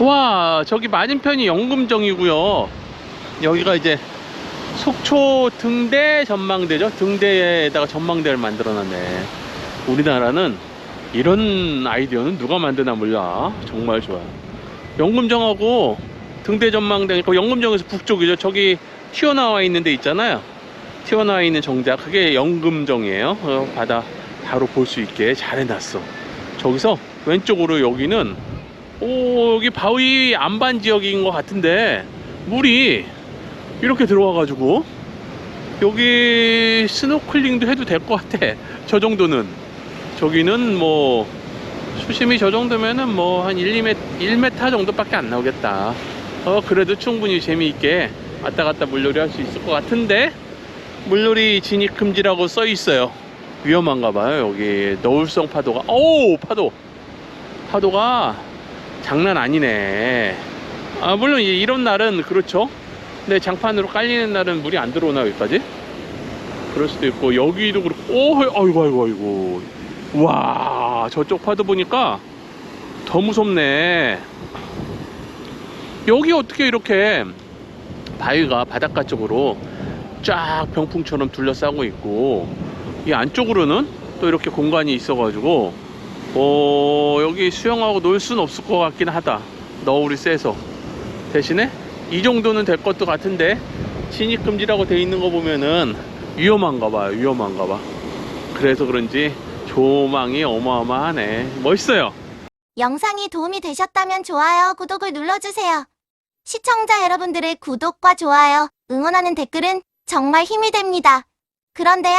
와 저기 맞은편이 영금정이고요. 여기가 이제 속초 등대 전망대죠. 등대에다가 전망대를 만들어 놨네. 우리나라는 이런 아이디어는 누가 만드나 몰라 정말 좋아 영금정하고 등대 전망대 그 영금정에서 북쪽이죠. 저기 튀어나와 있는 데 있잖아요. 튀어나와 있는 정자. 그게 영금정이에요. 어, 바다 바로 볼 수 있게 잘 해놨어. 저기서 왼쪽으로 여기는 오 여기 바위 안반 지역인 것 같은데 물이 이렇게 들어와 가지고 여기 스노클링도 해도 될 것 같아. 저 정도는. 저기는 뭐 수심이 저 정도면은 뭐 한 1, 2m, 1m 정도밖에 안 나오겠다. 어 그래도 충분히 재미있게 왔다 갔다 물놀이 할 수 있을 것 같은데 물놀이 진입 금지라고 써 있어요. 위험한가 봐요 여기. 너울성 파도가. 오 파도. 파도가 장난 아니네. 아, 물론 이- 이런 날은 그렇죠. 근데 장판으로 깔리는 날은 물이 안 들어오나 여기까지? 그럴 수도 있고 여기도 그렇고 오, 아이고 아이고 아이고. 와, 저쪽 파도 보니까 더 무섭네. 여기 어떻게 이렇게 바위가 바닷가 쪽으로 쫙 병풍처럼 둘러싸고 있고 이 안쪽으로는 또 이렇게 공간이 있어 가지고 어, 여기 수영하고 놀 수는 없을 것 같긴 하다. 너울이 세서. 대신에 이 정도는 될 것도 같은데 진입 금지라고 돼 있는 거 보면은 위험한가 봐요. 위험한가 봐. 그래서 그런지 조망이 어마어마하네. 멋있어요. 영상이 도움이 되셨다면 좋아요, 구독을 눌러주세요. 시청자 여러분들의 구독과 좋아요, 응원하는 댓글은 정말 힘이 됩니다. 그런데요,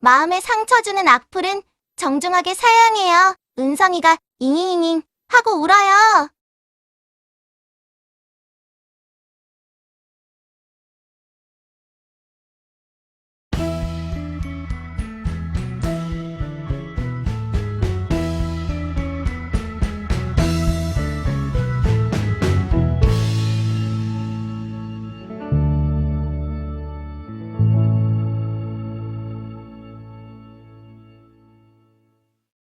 마음에 상처 주는 악플은 정중하게 사양해요. 은성이가 잉잉잉잉 하고 울어요.